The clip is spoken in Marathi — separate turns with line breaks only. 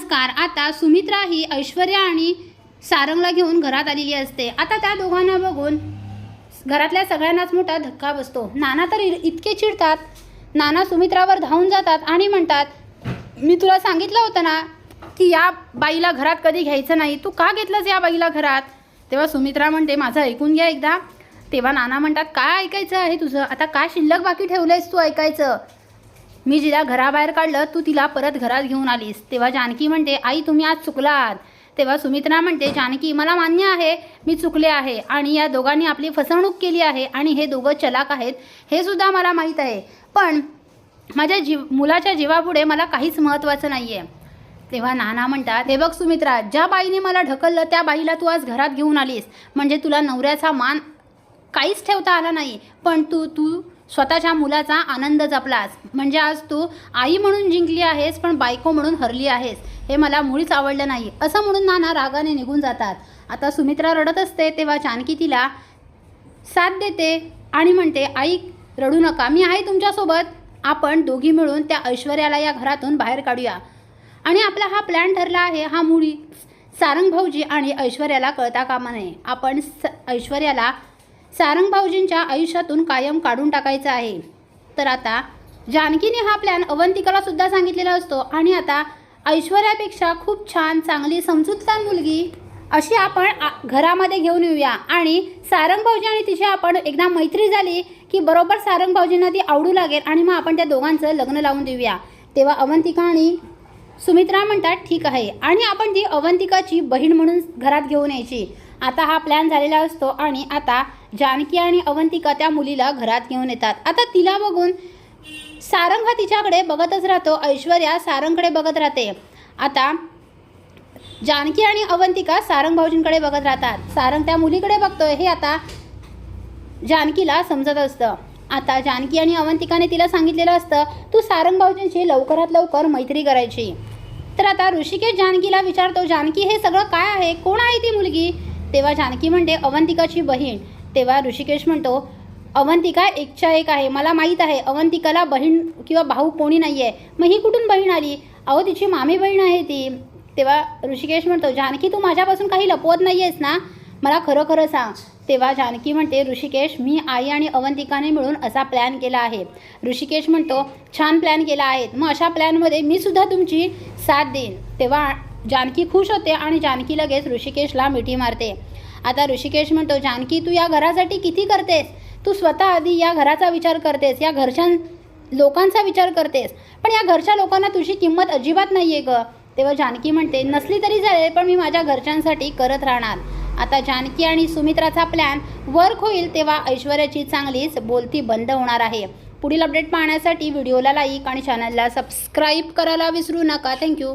नमस्कार. आता सुमित्रा ही ऐश्वर्या आणि सारंगला घेऊन घरात आलेली असते. आता त्या दोघांना बघून घरातल्या सगळ्यांनाच मोठा धक्का बसतो. नाना तर इतके चिडतात. नाना सुमित्रावर धावून जातात आणि म्हणतात मी तुला सांगितलं होतं ना की या बाईला घरात कधी घ्यायचं नाही. तू का घेतलंस या बाईला घरात? तेव्हा सुमित्रा म्हणते माझं ऐकून घ्या एकदा. तेव्हा नाना म्हणतात काय ऐकायचं आहे तुझं? आता काय शिल्लक बाकी ठेवलंयस तू ऐकायचं? मी जिला घराबाहेर काढलं तू तिला परत घरात घेऊन आलीस. तेव्हा जानकी म्हणते आई तुम्ही आज चुकलात. तेव्हा सुमित्रा म्हणते जानकी मला मान्य आहे मी चुकले आहे आणि या दोघांनी आपली फसवणूक केली आहे आणि हे दोघं चलाक आहेत हे सुद्धा मला माहीत आहे. पण माझ्या जीव मुलाच्या जीवापुढे मला काहीच महत्त्वाचं नाही आहे तेव्हा नाना म्हणतात हे बघ सुमित्रा ज्या बाईने मला ढकललं त्या बाईला तू आज घरात घेऊन आलीस. म्हणजे तुला नवऱ्याचा मान काहीच ठेवता आला नाही. पण तू तू स्वतःच्या मुलाचा आनंद जपलास. म्हणजे आज तू आई म्हणून जिंकली आहेस पण बायको म्हणून हरली आहेस. हे मला मुळीच आवडलं नाही. असं म्हणून नाना रागाने निघून जातात. आता सुमित्रा रडत असते तेव्हा जानकी तिला साथ देते. आणि म्हणते आई रडू नका. मी आहे तुमच्यासोबत. आपण दोघी मिळून त्या ऐश्वर्याला या घरातून बाहेर काढूया. आणि आपला हा प्लॅन ठरला आहे. हा मुळी सारंग भाऊजी आणि ऐश्वर्याला कळता कामा नये. आपण स ऐश्वर्याला सारंग भाऊजींच्या आयुष्यातून कायम काढून टाकायचं आहे. तर आता जानकीने हा प्लॅन अवंतिकाला सुद्धा सांगितलेला असतो आणि आता ऐश्वर्यापेक्षा खूप छान चांगली समजूतदार मुलगी अशी आपण आ- घरामध्ये घेऊन येऊया. आणि सारंग भाऊजी आणि तिची आपण एकदा मैत्री झाली की बरोबर सारंग भाऊजींना ती आवडू लागेल आणि मग आपण त्या दोघांचं लग्न लावून देऊया. तेव्हा अवंतिका आणि सुमित्रा म्हणतात ठीक आहे. आणि आपण ती अवंतिकाची बहीण म्हणून घरात घेऊन यायची. आता हा प्लॅन झालेला असतो आणि आता जानकी आणि अवंतिका त्या मुलीला घरात घेऊन येतात. आता तिला बघून सारंग हा तिच्याकडे बघतच राहतो. ऐश्वर्या सारंगकडे बघत राहते. आता जानकी आणि अवंतिका सारंग भाऊजींकडे बघत राहतात. सारंग त्या मुलीकडे बघतोय. हे आता जानकीला समजत असतं. आता जानकी आणि अवंतिकाने तिला सांगितलेलं असतं तू सारंग भाऊजींची लवकरात लवकर मैत्री करायची. तर आता ऋषिकेश जानकीला विचारतो जानकी हे सगळं काय आहे? कोण आहे ती मुलगी? तेव्हा जानकी म्हणते अवंतिकाची बहीण. तेव्हा ऋषिकेश म्हणतो अवंतिका एकच्या एक आहे. मला माहीत आहे अवंतिकाला बहीण किंवा भाऊ कोणी नाही आहे मग ही कुठून बहीण आली? अहो तिची मामी बहीण आहे ती. तेव्हा ऋषिकेश म्हणतो जानकी तू माझ्यापासून काही लपवत नाही आहेस ना? मला खरं खरं सांग. तेव्हा जानकी म्हणते ऋषिकेश मी आई आणि अवंतिकाने मिळून असा प्लॅन केला आहे. ऋषिकेश म्हणतो छान प्लॅन केला आहे मग अशा प्लॅनमध्ये मी सुद्धा तुमची साथ देईन. तेव्हा जानकी खुश होते आणि जानकी लगेच ऋषिकेशला मिठी मारते. आता ऋषिकेश म्हणतो जानकी तू या घरासाठी किती करतेस? तू स्वतः आधी या घराचा विचार करतेस या घरच्या लोकांचा विचार करतेस. पण या घरच्या लोकांना तुझी किंमत अजिबात नाही आहे गं. तेव्हा जानकी म्हणते नसली तरी चालेल पण मी माझ्या घरच्यांसाठी करत राहणार. आता जानकी आणि सुमित्राचा प्लॅन वर्क होईल तेव्हा ऐश्वर्याची चांगलीच बोलती बंद होणार आहे. पुढील अपडेट पाहण्यासाठी व्हिडिओला लाईक आणि चॅनलला सबस्क्राईब करायला विसरू नका. थँक्यू